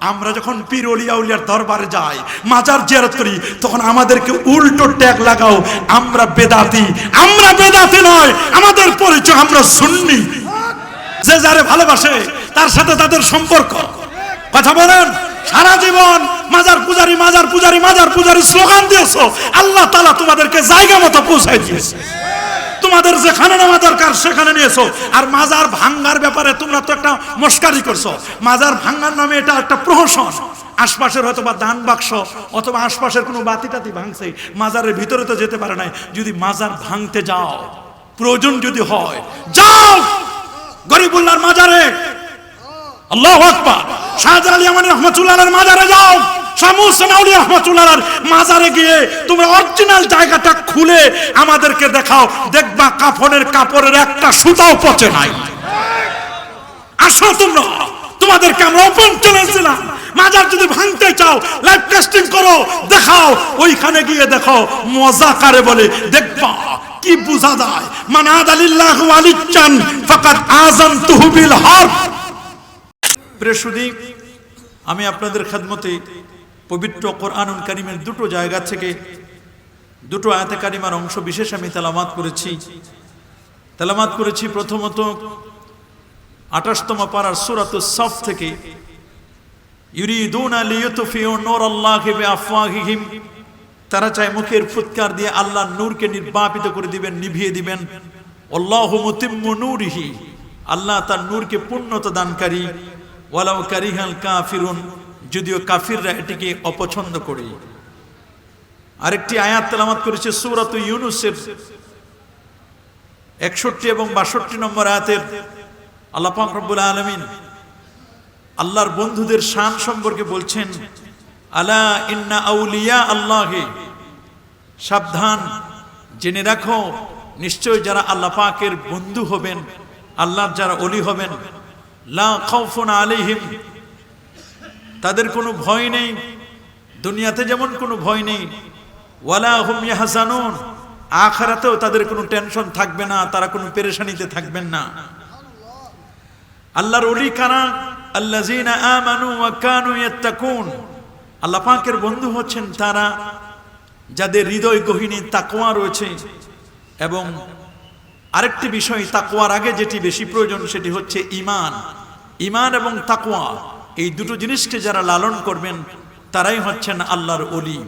আমরা যখন পীর অলিয়া উলিয়ার দরবারে যাই, মাজার জিয়ারত করি, তখন আমাদেরকে উল্টো ট্যাগ লাগাও, আমরা বেদাতি। আমরা বেদাতি নয়, আমাদের পরিচয় আমরা সুন্নি। যে যারে ভালোবাসে, তার সাথে তাদের সম্পর্ক। কথা বলেন? সারা জীবন মাজার পূজারি মাজার পূজারি মাজার পূজারি স্লোগান দিয়েছ। আল্লাহ তালা তোমাদেরকে জায়গা মতো পৌঁছায় দিয়েছে। তোমাদের যেখানে নেওয়া দরকার সেখানে নিয়েছো? আর মাজার ভাঙ্গার ব্যাপারে তোমরা তো একটা মস্কারি করছ। মাজার ভাঙ্গার নামে এটা একটা প্রহসন। আশপাশের হয়তো বা দান বাক্স অথবা আশপাশের কোনো বাতি টাতি ভাঙছে, মাজারের ভিতরে তো যেতে পারে নাই। যদি মাজার ভাঙতে যাও, প্রয়োজন যদি হয়, যাও! গরিবুল্লাহর মাজারে। আল্লাহ আকবার। শাহজালাল আমানি রহমতুল্লাহর মাজারে যাও। মাজারে গিয়ে তোমরা অরিজিনাল জায়গাটা খুলে আমাদেরকে দেখাও। দেখবা কাফনের কাপড়ের একটা সুতাও পচে নাই। আসো তোমরা, তোমাদেরকে আমরা ওপেন চ্যালেঞ্জ মাজার যদি ভাঙতে চাও লাইভ টেস্টিং করো, দেখাও। ওইখানে গিয়ে দেখো, মজা কারে বলে। দেখবা কি বুঝা যায়। মান আদালিল্লাহু আলিচ্চান, ফাকাদ আযাম তুহবিল হারব প্রেসুদি আমি আপনাদের খেদমতে পবিত্র কোরআনুল কারিমের দুটো জায়গা থেকে দুটো আয়াতে কারিমার অংশ বিশেষ আমি তেলামাত করেছি। তেলামাত করেছি প্রথমত আঠাশতম পাড়ার সুরাত সফ থেকে তারা চায় মুখের ফুৎকার দিয়ে আল্লাহ নূরকে নির্বাপিত করে দিবেন, নিভিয়ে দিবেন। মুতিম্মু নূরিহি। আল্লাহ তার নূরকে পূর্ণতা দানকারী। ওয়ালাউ কারিহাল কাফিরুন। যদিও কাফিররা এটিকে অপছন্দ করে। আরেকটি আয়াত তেলামাত করেছে সূরাত ইউনুসের একষট্টি এবং বাষট্টি নম্বর আয়াতের। আল্লাহ রব্বুল আলামিন আল্লাহর বন্ধুদের শান সম্পর্কে বলছেন, আলা ইন্না আউলিয়া আল্লাহে। সাবধান, জেনে রাখো, নিশ্চয় যারা আল্লাহ পাকের বন্ধু হবেন, আল্লাহর যারা অলি হবেন, লা খাউফুন আলাইহিম তাদের কোনো ভয় নেই। দুনিয়াতে যেমন কোনো ভয় নেই। ওয়ালা হুম ইয়াহজানুন। আখরাতেও তাদের কোনো টেনশন থাকবে না, তারা কোনো পেরেশানিতে থাকবেন না। আল্লাহর অলি কারা? আল্লাযীনা আমানু কানু ইয়াত্তাকুন। আল্লাহ পাকের বন্ধু হচ্ছেন তারা, যাদের হৃদয় গহিনী তাকওয়া রয়েছে। এবং আরেকটি বিষয়, তাকওয়ার আগে যেটি বেশি প্রয়োজন, সেটি হচ্ছে ইমান ঈমান এবং তাকওয়া। এই দুটো জিনিসকে যারা লালন করবেন, তারাই হচ্ছেন আল্লাহর অলি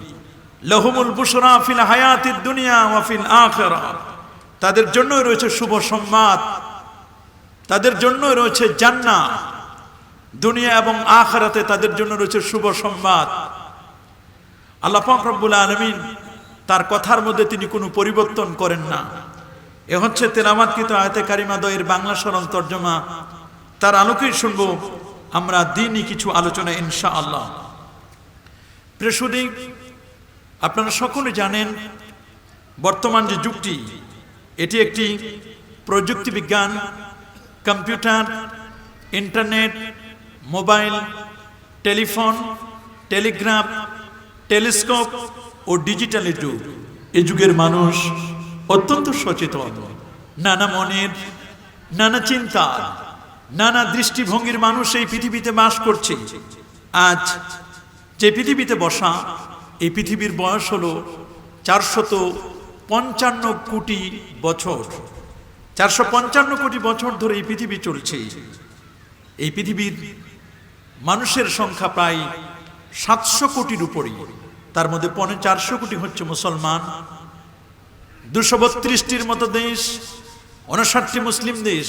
লহুমুল বুশরা ফিল হায়াতিদ দুনিয়া ওয়া ফিল আখিরাহ তাদের জন্যই রয়েছে শুভ সংবাদ। তাদের জন্য রয়েছে জান্না দুনিয়া এবং আখরাতে তাদের জন্য রয়েছে শুভ সংবাদ। আল্লাহ পাক রব্বুল আলমিন তার কথার মধ্যে তিনি কোনো পরিবর্তন করেন না। এ হচ্ছে তেলামাতকৃত আয়তে কারিমাদয়ের বাংলা সরল তর্জমা। তার আলোকেই শুনব আমরা দিনই কিছু আলোচনা ইনশা আল্লাহ প্রেসুদি আপনারা সকলে জানেন, বর্তমান যে যুগটি এটি একটি প্রযুক্তি বিজ্ঞান, computer, internet, mobile, telephone, telegraph, telescope ও ডিজিটাল যুগ। এ যুগের মানুষ অত্যন্ত সচেতন, নানা মনের, নানা চিন্তা নানা দৃষ্টিভঙ্গির মানুষ এই পৃথিবীতে বাস করছে। আজ যে পৃথিবীতে বসা, এই পৃথিবীর বয়স হলো চারশত পঞ্চান্ন কোটি বছর। চারশো পঞ্চান্ন কোটি বছর ধরে এই পৃথিবী চলছে। এই পৃথিবীর মানুষের সংখ্যা প্রায় সাতশো কোটির উপরেই। তার মধ্যে পনে চারশো কোটি হচ্ছে মুসলমান, দুশো বত্রিশটির মতো দেশ, উনষাটটি মুসলিম দেশ।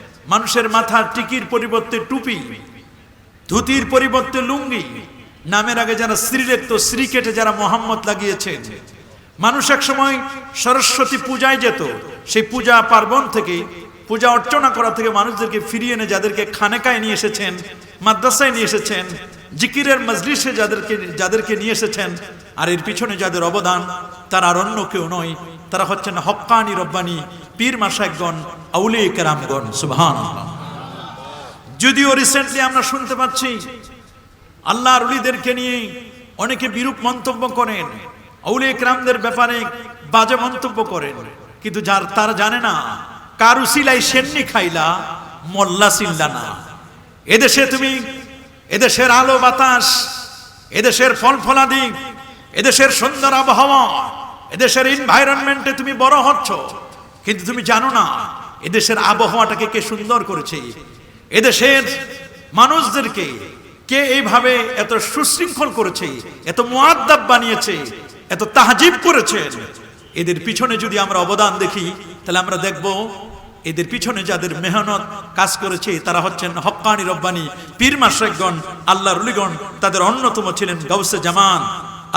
মানুষের মাথার টিকির পরিবর্তে টুপি, ধুতির পরিবর্তে লুঙ্গি, নামের আগে যারা শ্রী লিখত শ্রী কেটে যারা মোহাম্মদ লাগিয়েছেন। মানুষ এক সময় সরস্বতী পূজায় যেত, সেই পূজা পার্বণ থেকে, পূজা অর্চনা করা থেকে মানুষদেরকে ফিরিয়ে এনে যাদেরকে খানেকায় নিয়ে এসেছেন, মাদ্রাসায় নিয়ে এসেছেন, জিকিরের মজলিসে যাদেরকে যাদেরকে নিয়ে এসেছেন, আর এর পিছনে যাদের অবদান, তারা আর অন্য কেউ নয়, তারা হচ্ছেন হক্কানি রব্বানি, পীর মাসাকগণ আউলি কেরামগণ সুবহান যদিও রিসেন্টলি আমরা শুনতে পাচ্ছি আল্লাহর উলিদেরকে নিয়ে অনেকে বিরূপ মন্তব্য করেন আউলি একরামদের ব্যাপারে বাজে মন্তব্য করেন, কিন্তু যার তারা জানে না কারুসিলাই সেন্নি খাইলা, মোল্লা সিল্লা না। এদেশে তুমি, এদেশের আলো বাতাস, এদেশের ফল ফলাদি এদেশের সুন্দর আবহাওয়া, এদেশের এনভায়রনমেন্টে তুমি বড় হচ্ছ, কিন্তু তুমি জানো না এদেশের আবহাওয়াটাকে কে সুন্দর করেছে? এদেশের মানুষদেরকে কে এইভাবে এত সুশৃঙ্খল করেছে? এত মোয়াদ্দাব বানিয়েছে? এত তাহজিব করেছে? এদের পিছনে যদি আমরা অবদান দেখি, তাহলে আমরা দেখব এদের পিছনে যাদের মেহনত কাজ করেছে, তারা হচ্ছেন হক্কানি রব্বানি, পীর মাসেকগণ আল্লাহ রুলিগণ তাদের অন্যতম ছিলেন গৌসে জামান,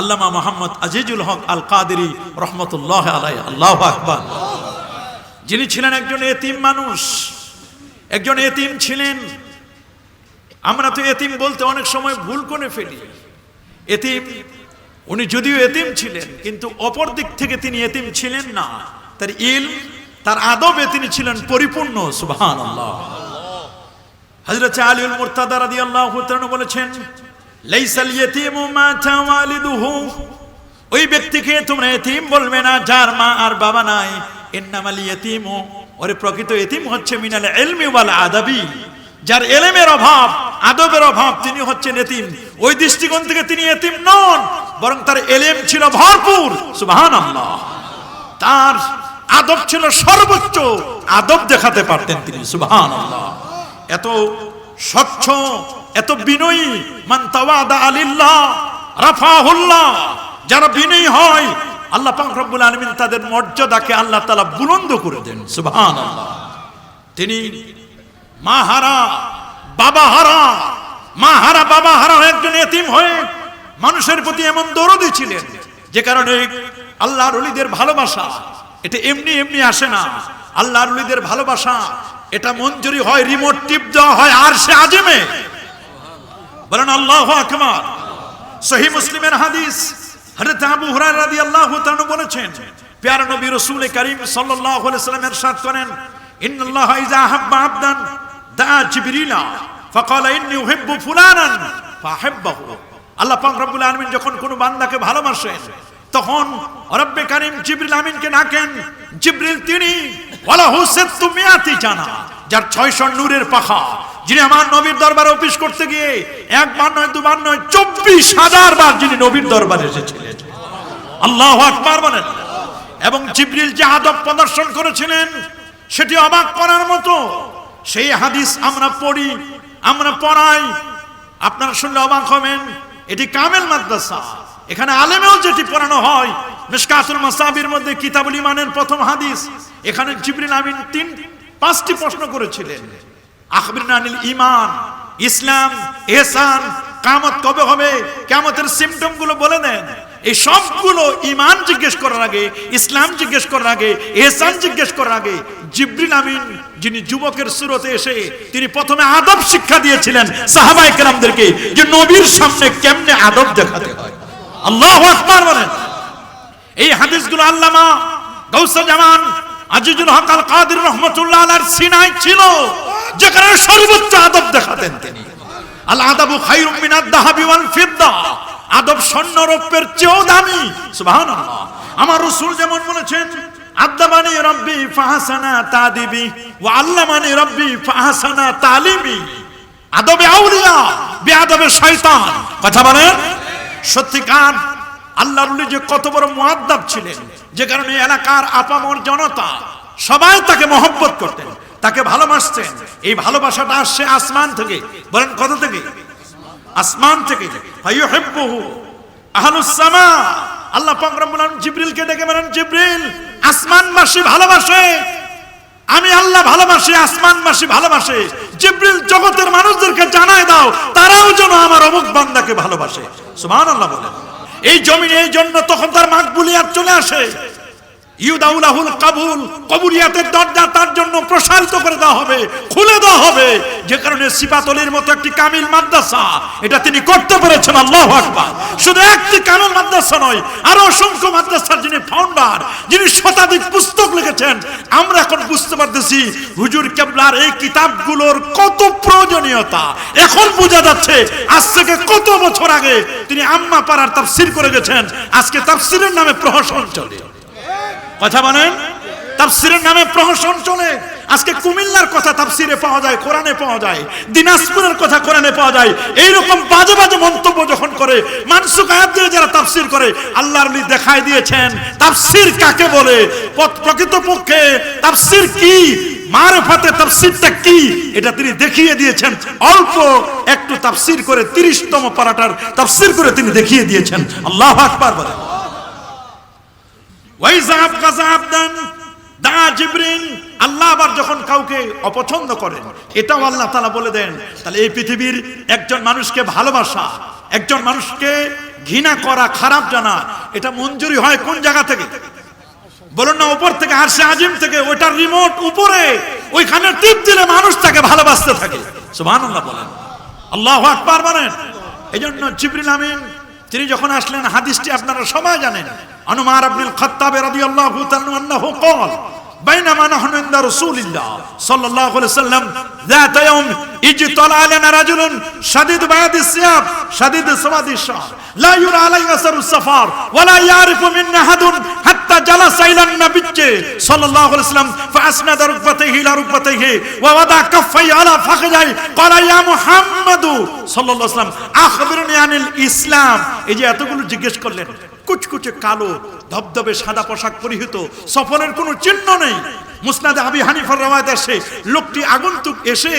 আল্লামা মোহাম্মদ আজিজুল হক আল কাদেরি রহমতুল্লাহ আলাই আল্লাহ আকবার। যিনি ছিলেন একজন এতিম মানুষ, একজন এতিম ছিলেন। আমরা তো এতিম বলতে অনেক সময় ভুল করে ফেলি। এতিম, উনি যদিও এতিম ছিলেন, কিন্তু অপর দিক থেকে তিনি এতিম ছিলেন না। তার ইল তার আদবে তিনি ছিলেন পরিপূর্ণ সুবহান আল্লাহ হযরত আলীউল মুরতাদা রাদিয়াল্লাহু তাআলা বলেছেন, লাইসাল ইয়াতীমু মা তাওয়ালিদুহু। ওই ব্যক্তিকে তোমরা এতিম বলবে না, যার মা আর বাবা নাই। ইন্নামাল ইয়াতীমু, ওরে প্রকৃত এতিম হচ্ছে মিনাল ইলমি ওয়াল আদাবি। যার এলেমের অভাব, আদবের অভাব, তিনি হচ্ছেন এতিম ওই দৃষ্টিকোণ থেকে তিনি এতিম নন, বরং তার এলেম ছিল ভরপুর। সুবহানাল্লাহ। তার আদব ছিল সর্বোচ্চ। আদব দেখাতে পারতেন তিনি, সুবহানাল্লাহ। এত স্বচ্ছ, এত বিনয়ী। মান তাওয়াদা আলিল্লাহ, রাফাহুল্লাহ। যারা বিনয়ী হয়, আল্লাহ পাক আলামিন তাদের মর্যাদাকে আল্লাহ তালা বুলন্দ করে দেন। সুবহানাল্লাহ। তিনি মা হারা, বাবা হারা, মা হারা, বাবা হারা একজন এতিম হয়ে মানুষের প্রতি এমন দরদি ছিলেন, যে কারণে আল্লাহর অলিদের ভালোবাসা, এটা এমনি এমনি আসে না। আল্লাহর অলিদের ভালোবাসা, এটা মঞ্জুরি হয় রিমোট টিপ দেওয়া হয় আর সে আজমে। বলেন আল্লাহ আকবার। সহি মুসলিমের হাদিস হযরত আবু হুরায়রা রাদিয়াল্লাহু তাআলা বলেছেন, প্যারা নবী রাসূল করিম সাল্লাল্লাহু আলাইহি সাল্লাম ইরশাদ করেন, ইন্নাল্লাহ ইযা হাব্বা আবদান দা জিবরিলা, ফাকালা ইন্নী উহিব্বু ফুলানান, ফাহিব্বাহু। আল্লাহ পাক রব্বুল আলামিন যখন কোনো বান্দাকে ভালোবাসেন, তখন রব্বে করিম জিবরিল আমিনকে ডাকেন, জিবরিল তিনি, ওয়ালাহু সিত্তু মিয়াতি জানা। যার 600 নূরের পাখা, যিনি আমার নবীর দরবারে অফিস করতে গিয়ে একবার নয়, দুবার নয়, চব্বিশ হাজার বার যিনি নবীর দরবারে এসেছিলেন। আল্লাহ আকবার বলেন। এবং জিবরিল যে আদব প্রদর্শন করেছিলেন সেটি অবাক করার মতো। সেই হাদিস আমরা পড়ি, আমরা পড়াই। আপনারা শুনলে অবাক হবেন, এটি কামেল মাদ্রাসা। এখানে আলেমেও যেটি পড়ানো হয় মিশকাতুল মাসাবির মধ্যে কিতাবুল ইমানের প্রথম হাদিস। এখানে জিবরিল আমিন তিন পাঁচটি প্রশ্ন করেছিলেন। আখবির আনিল ইমান ইসলাম, এহসান, কামত কবে হবে, কামতের সিমটমগুলো বলে দেন। এই সবগুলো ইমান জিজ্ঞেস করার আগে, ইসলাম জিজ্ঞেস করার আগে, এহসান জিজ্ঞেস করার আগে জিব্রিল আমিন, যিনি যুবকের সুরতে এসে তিনি প্রথমে আদব শিক্ষা দিয়েছিলেন সাহাবাই কেরামদেরকে যে নবীর সামনে কেমনে আদব দেখাতে হয়। আল্লাহ আকবার বলেন। এই হাদিসগুলো আল্লামা গৌসা জামান আজিজুল হক আল কাদের রহমতুল্লাহ আলার সিনাই ছিল, যেখানে সর্বোচ্চ আদব দেখাতেন তিনি। আল আদাবু খায়রুম মিনাদ দাহাবি ওয়াল ফিদ্দা। আদব স্বর্ণ রৌপ্যের চেয়েও দামি, সুবহানাল্লাহ। আমার রাসূল যেমন বলেছেন আদাবানি রব্বি ফাহাসানা তাদিবি, ওয়া আল্লামানি রব্বি ফাহাসানা তালিমি। আদবে আউলিয়া, বেআদবে শয়তান। কথা বলেন? সত্যিকার আল্লাহর উলি যে কত বড় মুআদ্দাব ছিলেন, যে কারণে এলাকার আপামর জনতা সবাই তাকে মহব্বত করতেন, তাকে ভালোবাসতেন। এই ভালোবাসাটা আসছে আসমান থেকে। বলেন, কত থেকে? আসমান থেকে। ফায়ুহিব্বুহু আহলুস সামা। আল্লাহ পাক রব্বুল আলামিন ডেকে বলেন, জিবরিল, আসমানবাসী ভালোবাসে। আমি আল্লাহ ভালোবাসি, আসমানবাসী ভালোবাসে। জিবরিল, জগতের মানুষদেরকে জানায় দাও, তারাও যেন আমার অমুক বান্দাকে ভালোবাসে। সুবহানাল্লাহ বলেন। এই জমিনে, এই জন্য তখন তার মাকবুলিয়াত চলে আসে। ইউদাউলাহুল কাবুল কবুলিয়াতের দরজা তার জন্য প্রসারিত করে দেওয়া হবে। দেওয়া হবে। যে কারণে সিপাতলির মতো একটি কামিল মাদ্রাসা, এটা তিনি করতে পেরেছেন, আল্লাহ আকবার। শুধু একটি কামিল মাদ্রাসা নয়, আরও অসংখ্য মাদ্রাসার যিনি ফাউন্ডার যিনি শতাধিক পুস্তক লিখেছেন, আমরা এখন বুঝতে পারতেছি, হুজুর কেবলার এই কিতাবগুলোর কত প্রয়োজনীয়তা। এখন বোঝা যাচ্ছে, আজ থেকে কত বছর আগে তিনি আম্মা পাড়ার তাফসির করে গেছেন, আজকে তাফসিরের নামে প্রহসন চলে। কথা বলেন? তাফসিরের নামে প্রহসন চলে। আজকে কুমিল্লার কথা তাফসিরে পাওয়া যায়, কোরআনে পাওয়া যায়, দিনাজপুরের কথা কোরআনে পাওয়া যায়। এইরকম বাজে বাজে মন্তব্য যখন করে মানসুক আয়াত দিয়ে যারা তাফসির করে, আল্লাহর নবী দেখাই দিয়েছেন, তাফসির কাকে বলে? প- প্রকৃতপক্ষে তাফসির কি? মারফাতে তাফসিরটা কি? এটা তিনি দেখিয়ে দিয়েছেন। অল্প একটু তাফসির করে তিরিশতম পারাটার তাফসির করে তিনি দেখিয়ে দিয়েছেন। আল্লাহ আকবার বলেন ওয়াইজাব গাজাবদান দা জিবরিল, আল্লাহ আবার যখন কাউকে অপছন্দ করেন, এটাও আল্লাহ তাআলা বলে দেন, তাহলে এই পৃথিবীর একজন মানুষকে ভালোবাসা, একজন মানুষকে ঘৃণা করা খারাপ জানা, এটা মঞ্জুরি হয় কোন জায়গা থেকে? বলুন না, উপর থেকে আরশে আজিম থেকে ওইটার রিমোট উপরে, ওইখানে টিপ দিলে মানুষ তাকে ভালোবাসতে থাকে। সুবহানাল্লাহ বলেন। আল্লাহু আকবার বলেন। এজন্য জিবরিল আমিন, তিনি যখন আসলেন, হাদিসটি আপনারা সবাই জানেন। আনুমার আব্দুল খাত্তাব রাদিয়াল্লাহু তাআলা আন্নাহু قال بينما نحن عند رسول الله صلى الله عليه وسلم ذات يوم اجتلى علينا رجل شديد بياض الثياب شديد سواد الشعر لا يرى عليه اثر السفر ولا يعرف منا احد حتى جلس الى النبي صلى الله عليه وسلم فاسند ركبتيه الى ركبتيه ووضع كفيه على فخذيه قال يا محمد صلى الله عليه وسلم اخبرني عن الاسلام এই যে এতগুলো জিজ্ঞেস করলেন কুচকুচে কালো, ধবধবে সাদা পোশাক পরিহিত, সফরের কোনো চিহ্ন নেই। মুসনাদে আবি হানিফার রওয়ায়াত আসে, লোকটি আগন্তুক এসে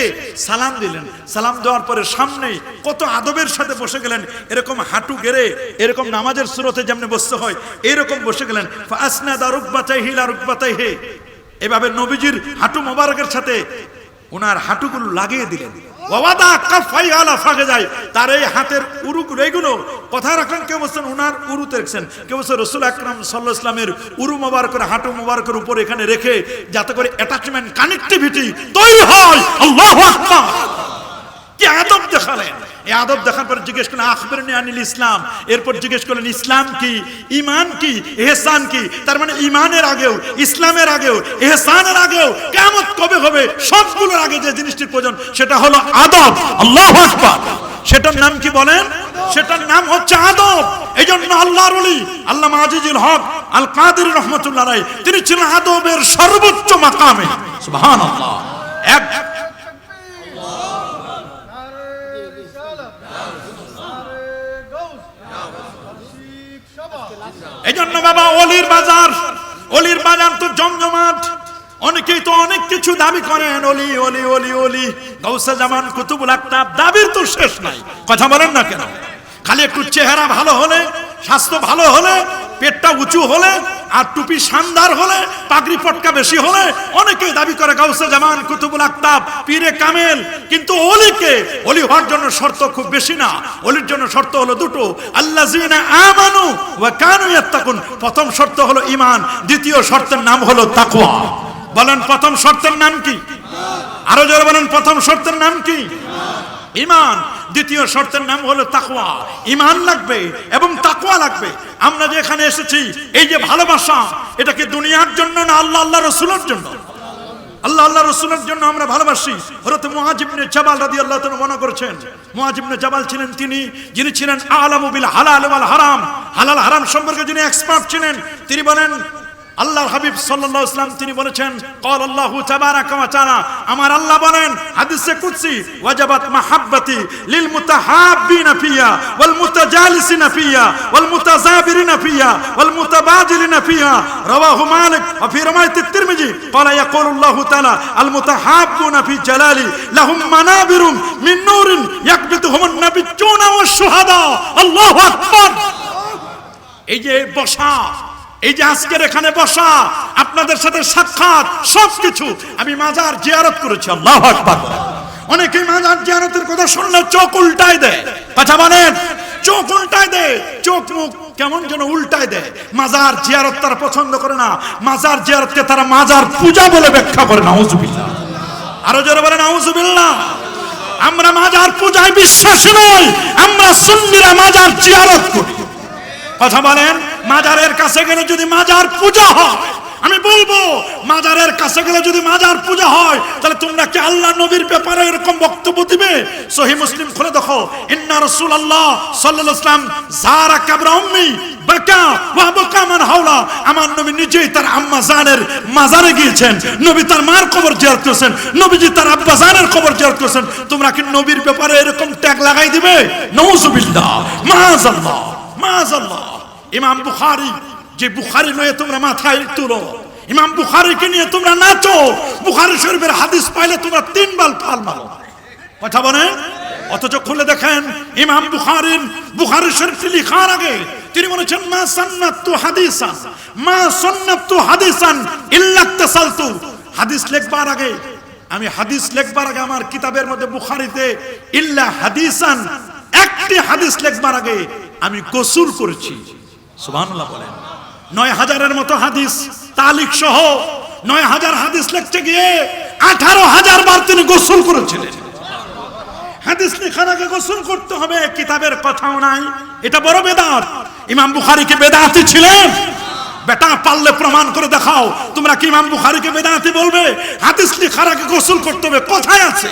সালাম দিলেন। সালাম দেওয়ার পরে সামনে কত আদবের সাথে বসে গেলেন, এরকম হাঁটু গেড়ে, এরকম নামাজের সুরতে যেমনি বসতে হয়, এরকম বসে গেলেন। ফাসনাদা রুকবাতাই হিলা রুকবাতাই হে। এভাবে নবীজির হাঁটু মোবারকের সাথে ওনার হাঁটুগুলো লাগিয়ে দিলেন। যায়। তার এই হাতের উরুক কথা কেউ বলছেন কেউ বলছেন রসুল ইসলামের উরু মোবারকের হাঁটু মোবারকের উপর এখানে রেখে, যাতে করে অ্যাটাচমেন্ট কানেক্টিভিটি তৈরি হয়। আদব দেখালেন? এই আদব দেখার পর জিজ্ঞেস করলেন আনিল ইসলাম? এরপর জিজ্ঞেস করলেন, ইসলাম কি? ইমান কি? এহসান কি? তার মানে ইমানের আগেও, ইসলামের আগেও, এহসানের আগেও কেমন কবে হবে, সবগুলোর আগে যে জিনিসটির প্রয়োজন, সেটা হলো আদব। আল্লাহ আকবার। সেটার নাম কি বলেন? সেটার নাম হচ্ছে আদব। এই জন্য আল্লাহর ওলি আল্লাহ আজিজুল হক আল রহমতুল্লাহ রায় তিনি ছিলেন আদবের সর্বোচ্চ মাকামে। এক এই জন্য বাবা, অলির বাজার অলির বাজার তো জমজমাট। অনেকেই তো অনেক কিছু দাবি করেন, অলি অলি অলি অলি। গৌসা জামান কুতুবুল আক্তাব দাবির তো শেষ নাই। কথা বলেন না কেন? খালি একটু চেহারা ভালো হলে, স্বাস্থ্য ভালো হলে, পেটটা উঁচু হলে আর টুপি শানদার হলে, পাগড়ি পটকা বেশি হলে, অনেকেই দাবি করে গাউসে জামান, কুতুবুল আক্তাব, পীরে কামেল। কিন্তু অলিকে, অলি হওয়ার জন্য শর্ত খুব বেশি না। অলির জন্য শর্ত হলো দুটো। আল্লাহ আমানু ওয়া কানু ইয়াত্তাকুন। প্রথম শর্ত হলো ঈমান, দ্বিতীয় শর্তের নাম হলো তাকওয়া। বলেন, প্রথম শর্তের নাম কি? আরও জোরে বলেন, প্রথম শর্তের নাম কি? ইমান দ্বিতীয় শর্তের নাম হলো তাকওয়া। ইমান লাগবে এবং তাকওয়া লাগবে। আমরা যে এখানে এসেছি, এই যে ভালোবাসা, এটা কি দুনিয়ার জন্য না আল্লাহ আল্লাহ রসুলের জন্য? আল্লাহ আল্লাহ রসুলের জন্য আমরা ভালোবাসি। হরত মুহাজিবনে জাবাল রাদি আল্লাহ তাআলা মনে করেছেন মুহাজিবনে জাবাল ছিলেন তিনি, যিনি ছিলেন আলামু বিল হালাল হারাম। হালাল হারাম সম্পর্কে যিনি এক্সপার্ট ছিলেন, তিনি বলেন আল্লাহর হাবিব সাল্লাল্লাহু ইসলাম তিনি বলেছেন কল আল্লাহ তাবারাকা ওয়া তাআলা। আমার আল্লাহ বলেন, হাদিসে কুদসি, ওয়াজাবাত মাহাব্বতি লিল মুতাহাব্বিনা ফিয়া ওয়াল মুতাজালিসিনা ফিয়া ওয়াল মুতাযাবিরিনা ফিয়া ওয়াল মুতাবাজিলিনা ফিয়া রাওয়াহু মালিক ওয়া ফি রাওয়ায়াত তিরমিজি, ক্বালা ইয়াকুলু তাআলা আল মুতাহাব্বুনা ফি জালালি, লাহুম মানাবিরুম মিন নূরিন ইয়াকবিতুহুম নাবিয়্যুনা ওয়াশ শুহাদা আল্লাহু আকবার! এই যে বসা এই যে আজকের এখানে বসা, আপনাদের সাথে সাক্ষাৎ সবকিছু আমি মাজার জিয়ারত করেছি, আল্লাহ আকবার। অনেকে মাজার জিয়ারতের কথা শুনলে চোখ উল্টায় দেয়। কথা বলেন, চোখ উল্টায় দেয়, চোখ মুখ কেমন যেন উল্টায় দেয়। মাজার জিয়ারত তারা পছন্দ করে না, মাজার জিয়ারতকে তারা মাজার পূজা বলে ব্যাখ্যা করে না হুজুবিল্লাহ আরও জোরে বলেন আউজুবিল্লাহ আমরা মাজার পূজায় বিশ্বাসী নই, আমরা সুন্নিরা মাজার জিয়ারত করি। কথা বলেন মাজারের কাছে গেলে যদি মাজার পূজা হয়, আমি বলব, মাজারের কাছে গেলে যদি মাজার পূজা হয়, তাহলে তোমরা কি আল্লাহ নবীর ব্যাপারে এরকম বক্তব্য দিবে? সহি মুসলিম খুলে দেখো, ইন্না রাসূলুল্লাহ সাল্লাল্লাহু আলাইহি সাল্লাম যারা কবর উম্মি বাকা ওয়া বাকা মান হাওলা। আমার নবী নিজেই তার আম্মা জানের মাজারে গিয়েছেন, নবী তার মার কবর জিয়ারত করেছেন, নবীজি তার আব্বা জানের কবর জিয়ারত করেছেন। তোমরা কি নবীর ব্যাপারে এরকম ট্যাগ লাগাই দিবে? নাউজুবিল্লাহ মাআযাল্লাহ মাআযাল্লাহ ইমাম বুখারি, যে বুখারি নয়, তোমরা মাথায় তুলো। ইমাম বুখারীকে নিয়ে তোমরা নাচো। বুখারী শরীফের হাদিস পাইলে তোমরা তিন বাল ফাল মারো। কথা বলেন? অথচ খুলে দেখেন, ইমাম বুখারীর, বুখারী শরীফটি লিখার আগে তিনি বলেছেন, মা সান্নাতু হাদিসান, মা সান্নাতু হাদিসান ইল্লা তাসালতু। হাদিস লেখবার আগে, আমি হাদিস লেখবার আগে আমার কিতাবের মধ্যে বুখারিতে ইল্লা হাদিসান একটি হাদিস লেখবার আগে আমি গোসল করেছি। সুবহানাল্লাহ বলেন। নয় হাজারের মতো হাদিস তালিক সহ নয় হাজার হাদিস লিখতে গিয়ে আঠারো হাজার বার তিনি গোসল করেছিলেন। হাদিস লেখার আগে গোসল করতে হবে, কিতাবের কথাও নাই। এটা বড় বেদাত। ইমাম বুখারী কি বেদাতি ছিলেন। বেটা, পারলে প্রমাণ করে দেখাও। তোমরা কি ইমাম বুখারীকে বেদাতি বলবে? হাদিস লেখার আগে গোসল করতে হবে কোথায় আছে।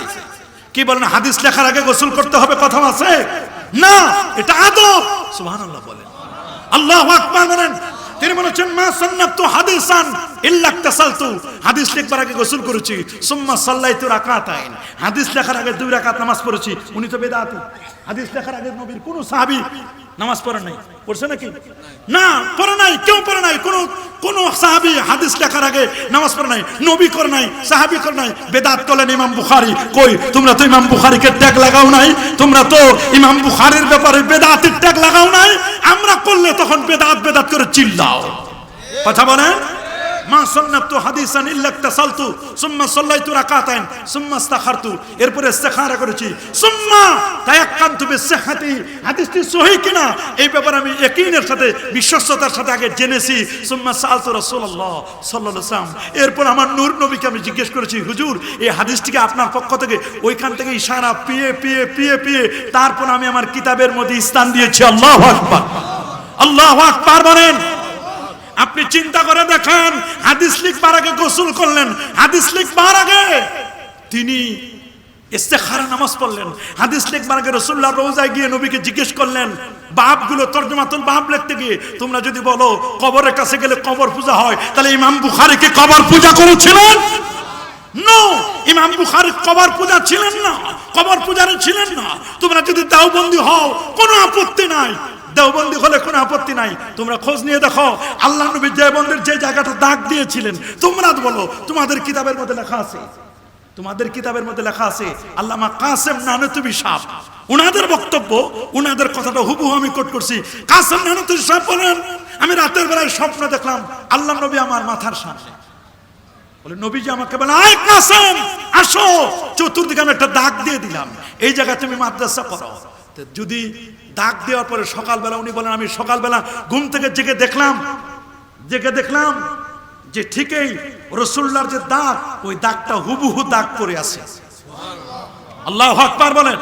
কি বলেন, হাদিস লেখার আগে গোসল করতে হবে কথা আছে? না, এটা আদব। সুবহানাল্লাহ বলেন। আল্লাহু আকবার বলেন। তিনি বলেছেন মা সান্নাতু হাদিসান হাদিস লেখবার আগে গোসল করেছি হাদিস লেখার আগে দুই রাকাত নামাজ পড়েছি, উনি তো হাদিস লেখার আগে নবীর নামাজ পড়েন নাই। পড়ছে নাকি? না, পড়ে নাই, কেউ পড়ে নাই সাহাবী হাদিস লেখার আগে নামাজ পড়ে নাই। নবী করে নাই, সাহাবী নাই। বেদাত করলেন ইমাম বুখারী। কই, তোমরা তো ইমাম বুখারীকে ট্যাগ লাগাও নাই? তোমরা তো ইমাম বুখারীর ব্যাপারে বেদাতের ট্যাগ লাগাও নাই? আমরা করলে তখন বেদাত বেদাত করে চিল্লাও। কথা বলেন? মা সুন্নাতু হাদিসান তাসালতু সুম্মা সাল্লাইতু রাকাতাইন, সুম্মা ইস্তাখারতু। এরপরে ইস্তিখারা করেছি, সুম্মা, তায়াক্কানতু হাদিসটি সহিহ কিনা? এই ব্যাপারে আমি ইয়াকিনের সাথে, বিশ্বস্ততার সাথে আগে জেনেছি। সুম্মা সালতু রাসূলুল্লাহ সাল্লাল্লাহু আলাইহি এরপর আমার নূর নবীকে আমি জিজ্ঞেস করেছি, হুজুর, এই হাদিসটিকে আপনার পক্ষ থেকে ওইখান থেকে ইশারা পিয়ে পিয়ে পিয়ে পিয়ে, তারপর আমি আমার কিতাবের মধ্যে স্থান দিয়েছি। আল্লাহু আকবার। আল্লাহু আকবার বলেন। আপনি চিন্তা করে দেখেন, হাদিস লিখবার আগে গোসল করলেন, হাদিস লিখবার আগে। তিনি নামাজ পড়লেন, হাদিস রসুল্লাহ রোজায় গিয়ে নবীকে জিজ্ঞেস করলেন, বাপগুলো বাপ গিয়ে, তোমরা যদি বলো কবরের কাছে গেলে কবর পূজা হয়, তাহলে ইমাম কবর পূজা করেছিলেন? নো, ইমাম কবর পূজা ছিলেন না, কবর পূজারে ছিলেন না। তোমরা যদি দেওবন্দি হও, কোনো আপত্তি নাই। দেওবন্দি হলে কোনো আপত্তি নাই। তোমরা খোঁজ নিয়ে দেখো, আল্লাহ নবী দেওবন্দের যে জায়গাটা দাগ দিয়েছিলেন, তোমরা বলো, তোমাদের কিতাবের মধ্যে লেখা আছে? তোমাদের কিতাবের মধ্যে লেখা আছে, আল্লামা কাসেম নানতুবি সাহ উনাদের বক্তব্য, উনাদের কথাটা হুবহু আমি কোট করছি। কাসেম নানতুবি সাহ বলেন, আমি রাতের বেলায় স্বপ্ন দেখলাম, আল্লাহ নবী আমার মাথার সামনে। বলে, নবীজি আমাকে বলে, আয় কাসেম, আসো, চতুর্দিকে আমি একটা দাগ দিয়ে দিলাম। এই জায়গায় তুমি মাদ্রাসা করো যদি দাগ দেওয়ার পরে সকালবেলা উনি বলেন, আমি সকালবেলা ঘুম থেকে জেগে দেখলাম জেগে দেখলাম যে ঠিকই রসুল্লার যে দাগ ওই দাগটা হুবহু দাগ করে আছে। আল্লাহ আকবার বলেন।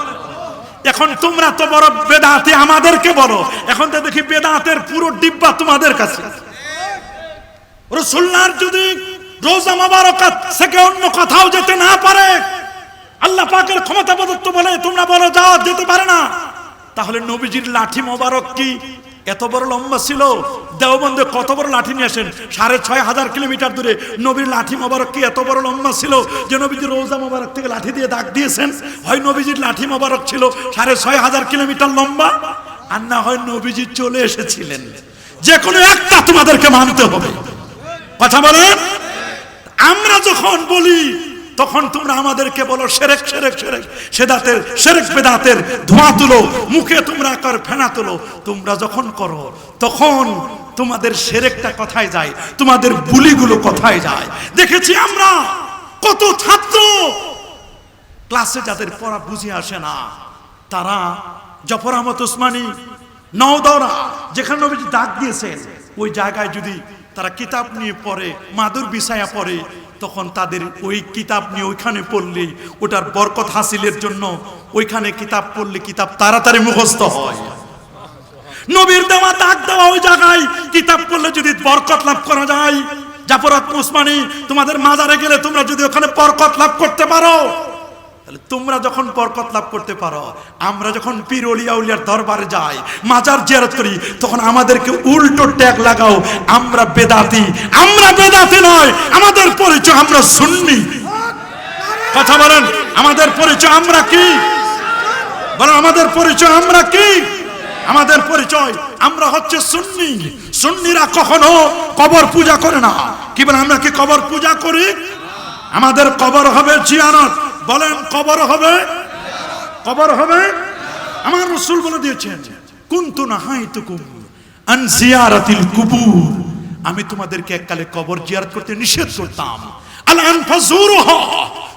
এখন তোমরা তো বড় বেদাতে, আমাদেরকে বলো। এখন তো দেখি বেদাতের পুরো ডিব্বা তোমাদের কাছে। রসুল্লার যদি রোজা মোবারকাত থেকে অন্য কোথাও যেতে না পারে আল্লাহ পাকের ক্ষমতা প্রদত্ত বলে তোমরা বলো যাও যেতে পারে না। তাহলে নবীজির লাঠি মোবারক কি? এত বড় লম্বা ছিল? দেওবন্দে কত বড় লাঠি নিয়ে আসেন? সাড়ে ছয় হাজার কিলোমিটার দূরে নবীর লাঠি মোবারক কি এত বড় লম্বা ছিল যে নবীজি রোজা মোবারক থেকে লাঠি দিয়ে দাগ দিয়েছেন? হয় নবীজির লাঠি মোবারক ছিল সাড়ে ছয় হাজার কিলোমিটার লম্বা? আর না হয় নবীজি চলে এসেছিলেন। যে কোনো একটা তোমাদেরকে মানতে হবে। কথা বলেন? আমরা যখন বলি তখন তোমরা আমাদেরকে বলো, সেরেক সেরেক সেরেক সেদাতের সেরেক বেদাতের ধোঁয়া তুলো, মুখে তোমরা কর ফেনা তুলো। তোমরা যখন করো, তখন তোমাদের সেরেকটা কথায় যায়? তোমাদের বুলিগুলো কথায় যায়? দেখেছি আমরা কত ছাত্র ক্লাসে যাদের পড়া বুঝে আসে না, তারা জফর আহমদ উসমানী নওদরা, যেখানে নবীজি ডাক দিয়েছেন, ওই জায়গায় যদি তারা কিতাব নিয়ে পড়ে, মাদুর বিছায়া পড়ে তখন তাদের ওই কিতাব নিয়ে ওইখানে পড়লে, ওটার বরকত হাসিলের জন্য ওইখানে কিতাব পড়লে কিতাব তাড়াতাড়ি মুখস্থ হয়। নবীর দেওয়া, তাক দেওয়া ওই জায়গায় কিতাব পড়লে যদি বরকত লাভ করা যায়, জাফরাত উসমানি, তোমাদের মাজারে গেলে তোমরা যদি ওখানে বরকত লাভ করতে পারো। তাহলে তোমরা যখন বরকত লাভ করতে পারো, আমরা যখন পীর উলিয়ার দরবারে যাই, মাজার জিয়ারত করি, তখন আমাদেরকে উল্টো ট্যাগ লাগাও, আমরা বেদাতি আমরা বেদাতি নয়, আমাদের পরিচয় আমরা সুন্নি। কথা বলেন, আমাদের পরিচয় আমরা কি? বলেন, আমাদের পরিচয় আমরা কি? আমাদের পরিচয় আমরা হচ্ছে সুন্নি। সুন্নিরা কখনো কবর পূজা করে না। কি বলে আমরা কি কবর পূজা করি? আমাদের কবর হবে জিয়ারত। বলেন, কবর হবে? কবর হবে? আমার রসুল বলে দিয়েছেন, কুন্তু না হাই তুকুম আন জিয়ারাতিল কুবুর। আমি তোমাদেরকে এককালে কবর জিয়ারত করতে নিষেধ করতাম। আল আনফাজুরুহা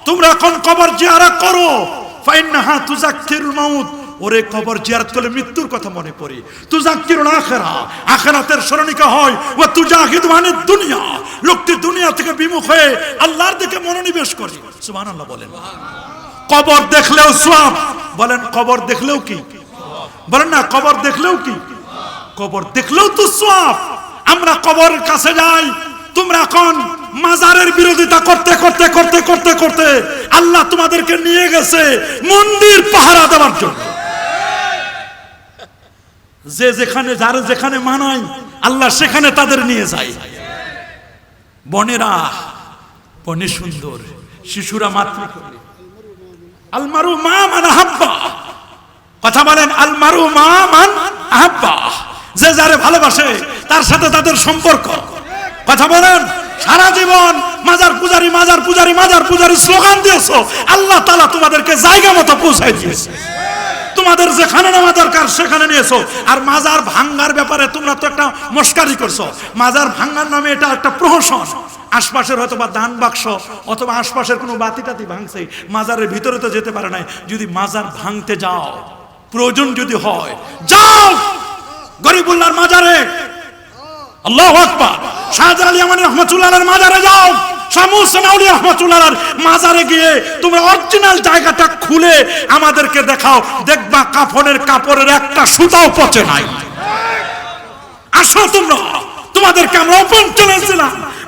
তোমরা এখন কবর জিয়ারত করো। ফাইন্নাহা তুজাক্কিরুল মাউত। ওরে কবর জিয়ারত করলে মৃত্যুর কথা মনে পড়ে। তু তুজাক্কিরুল আখিরা। আখিরাতের স্মরণিকা হয়, ওয়া তুজাহিদু আনিদ দুনিয়া। লোকটি দুনিয়া থেকে বিমুখ হয়ে আল্লাহর দিকে মনোনিবেশ করে। সুবহানাল্লাহ বলেন। কবর দেখলেও সওয়াব বলেন, কবর দেখলেও কি? বলেন না, কবর দেখলেও কি? কবর দেখলেও তো সওয়াব আমরা কবরের কাছে যাই, তোমরা এখন মাজারের বিরোধিতা করতে করতে করতে করতে করতে আল্লাহ তোমাদেরকে নিয়ে গেছে মন্দির পাহারা দেওয়ার জন্য। যে যেখানে, যার যেখানে মানায় আল্লাহ সেখানে তাদের নিয়ে যায়। বনেরা, বনে সুন্দর, শিশুরা মাতৃ আলমারু মা মান আহাব্বা। কথা বলেন, আলমারু মা মান আহাব্বা। যে যারে ভালোবাসে, তার সাথে তাদের সম্পর্ক। কথা বলেন, সারা জীবন মাজার পূজারি মাজার পূজারি মাজার পূজারি স্লোগান দিয়েছ। আল্লাহ তালা তোমাদেরকে জায়গা মতো পৌঁছাই দিয়েছে। তোমাদের যেখানে নেওয়া দরকার, সেখানে নিয়েছো। আর মাজার ভাঙ্গার ব্যাপারে তোমরা তো একটা মস্কারি করছ। মাজার ভাঙ্গার নামে এটা একটা প্রহসন। আশপাশের হয়তো বা দান বাক্স অথবা আশপাশের কোনো বাতি টাতি ভাঙছে, মাজারের ভিতরে তো যেতে পারে নাই। যদি মাজার ভাঙতে যাও, প্রয়োজন যদি হয়, যাও গরিবুল্লাহর মাজারে। আল্লাহ আকবার। শাহজালাল ইয়ামানি রহমাতুল্লাহর মাজারে যাও। শামুসানাউলি রহমাতুল্লাহর মাজারে গিয়ে তোমরা অরিজিনাল জায়গাটা খুলে আমাদেরকে দেখাও। দেখবা কাফনের কাপড়ের একটা সুতাও পচে নাই। আসো তোমরা, তোমাদেরকে আমরা ওপেন চ্যালেঞ্জ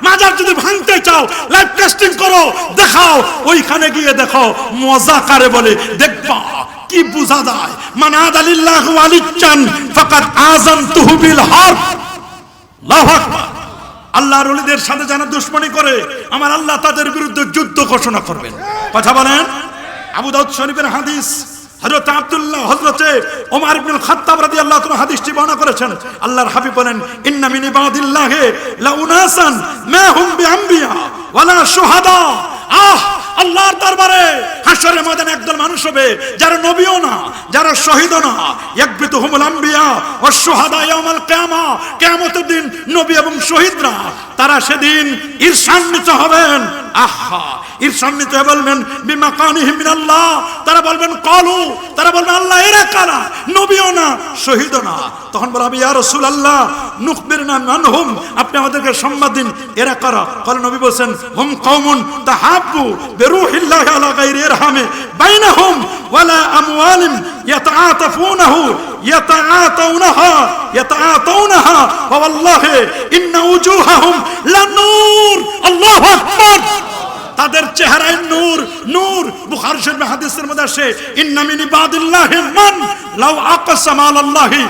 মাজার যদি ভাঙতে চাও লাইভ টেস্টিং করো, দেখাও। ওইখানে গিয়ে দেখো, মজা কারে বলে। দেখবা কি বুঝা যায়। মানাদ আলিল্লাহ আলিচ্চান ফাকাত আযান তুহবিল হক আল্লাহু আল্লাহর অলিদের সাথে যারা দুশ্মনী করে, আমার আল্লাহ তাদের বিরুদ্ধে যুদ্ধ ঘোষণা করবেন। কথা বলেন? আবু দাউদ শরীফের হাদিস হজরত আব্দুল্লাহ, হযরতে ওমর ইবনে খাত্তাব রাদিয়াল্লাহু তাআলা হাদিসটি বর্ণনা করেছেন। আল্লাহর হাবিব বলেন, ইন্না মিন ইবাদিল্লাহি লা উনাসান মা হুম বিআম্বিয়া ওয়ালা শুহাদা। আহ! আল্লাহর দরবারে হাসরের ময়দানে একদল মানুষ হবে, যারা নবীও না, যারা শহীদও না। ইয়াকবিতু হুমুল আম্বিয়া ওয়াস শুহাদা ইয়াউমাল কিয়ামা। কিয়ামতের দিন নবী এবং শহীদরা তারা সেদিন ঈর্ষান্বিত হবেন। আহা, ঈর্ষান্বিত হয়ে বলবেন, বিমা কানিহিম মিনাল্লাহ। তারা বলবেন, কলু। তারা বলবেন, আল্লাহ এরা কারা? নবীও না, শহীদও না। তখন বলা হবে, ইয়া রাসূলুল্লাহ, নুখবিরনা মানহুম আপনি আমাদেরকে সংবাদ দিন, এরা কারা? কলে নবী বলছেন, হুম কওমুন তাহাব্বু বিরূহিল্লাহি আলা গায়রি ইরহামে বাইনাহুম ওয়ালা আমওয়ালিন ইয়াতাআতাফুনাহু, ইয়াতাআতাউনাহা ইয়াতাআতাউনাহা ওয়াল্লাহি ইন্না উজুহাহুম তাদের চেহারায় নূর নূর। শরীফ হাদিসের মধ্যে আসে মিন লাউ আকাসামা আলাল্লাহি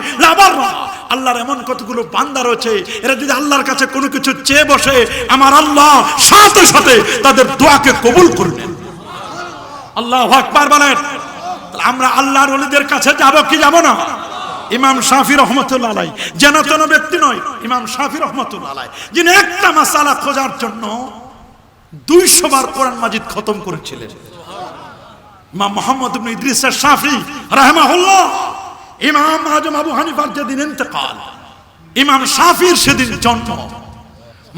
আল্লাহর এমন কতগুলো বান্দা রয়েছে, এরা যদি আল্লাহর কাছে কোনো কিছু চেয়ে বসে, আমার আল্লাহ সাথে সাথে তাদের দোয়াকে কবুল করবেন আল্লাহ আকবার বলেন আমরা আল্লাহর ওলিদের কাছে যাব কি যাব না? ইমাম শাফি রহমতুল্লাহ আলাই। যেন তেন ব্যক্তি নয়, ইমাম শাফি রহমতুল্লাহ আলাই। যিনি একটা মাসালা খোঁজার জন্য দুইশো বার কোরআন মাজিদ খতম করেছিলেন। ইমাম মোহাম্মদ ইদ্রিস শাফি রাহমাহুল্লাহ। ইমাম আজম আবু হানিফার যেদিন ইন্তেকাল, ইমাম শাফির সেদিন জন্ম।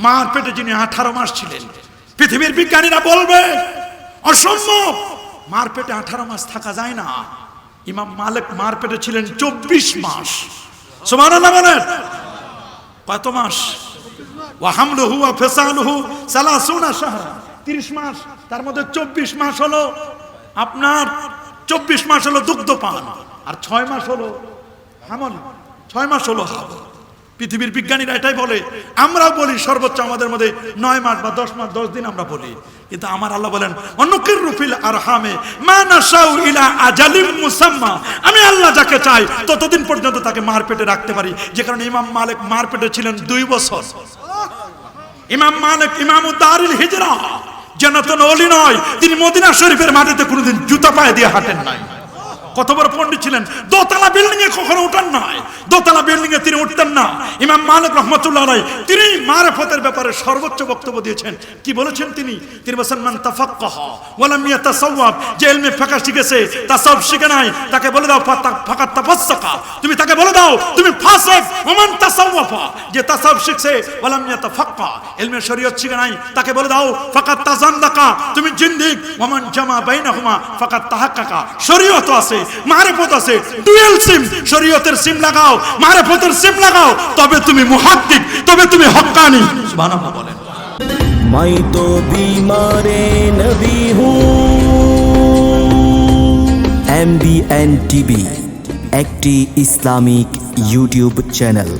মার পেটে যিনি আঠারো মাস ছিলেন, পৃথিবীর বিজ্ঞানীরা বলবে, অসম্ভব! মার পেটে আঠারো মাস থাকা যায় না। ইমাম মালিক মার পেটে ছিলেন চব্বিশ মাস। সুবহানাল্লাহ কত মাস? ওয়া হামলুহু ওয়া ফিসালুহু সালাসুনা শাহরা। 30 মাস, তার মধ্যে 24 মাস হলো আপনার 24 মাস হলো দুগ্ধপান। আর 6 মাস হলো হামল। 6 মাস হলো হামল পৃথিবীর বিজ্ঞানীরা এটাই বলে। আমরা বলি সর্বোচ্চ আমাদের মধ্যে নয় মাস বা দশ মাস, দশ দিন আমরা বলি। কিন্তু আমার আল্লাহ বলেন, অনুকির রুফিল আর হামে ইলা আজালিম মুসাম্মা। আমি আল্লাহ যাকে চাই, ততদিন পর্যন্ত তাকে মার পেটে রাখতে পারি। যে কারণে ইমাম মালিক মার পেটে ছিলেন দুই বছর। ইমাম মালিক ইমাম দারিল হিজরা জনাতন অলি নয়, তিনি মদিনা শরীফের মাটিতে কোনোদিন জুতা পায়ে দিয়ে হাঁটেন নাই। কত বড় পণ্ডিত ছিলেন? দোতলা বিল্ডিং এ কখনো উঠান নাই। দোতলা বিল্ডিং এ তিনি উঠতেন না। ইমাম মালিক রহমতুল্লাহ আলাই তিনি মারফতের ব্যাপারে সর্বোচ্চ বক্তব্য দিয়েছেন। কি বলেছেন তিনি? তিনি বলেছেন, মান তাফাক্কাহ ওয়ালাম ইয়াতাসাওয়াব। যে ইলমে ফাকা শিখেছে তাসাব শিখে নাই। তাকে বলে দাও ফাকাত তাফাসসাকা। তুমি তাকে বলে দাও, তুমি ফাসিক ওমান তাসাওয়াফা। যে তাসাব শিখছে ওয়ালাম ইয়াতাফাক্কা। ইলমে শরীয়ত শিখে নাই। তাকে বলে দাও ফাকাত তাজান্দাকা। তুমি জিন্দিক ওমান জামা বাইনাহুমা ফাকাত তাহাক্কাকা। শরীয়ত আছে। মারেফত আছে। ডুয়েল সিম শরীয়তের সিম লাগাও মারেফতের সিম লাগাও তবে তুমি মুহাদ্দিক তবে তুমি সুবহানাল্লাহ বলেন। মাই তো বিমারে নবী হুঁ। এমবিএন টিভি একটি ইসলামিক ইউটিউব চ্যানেল।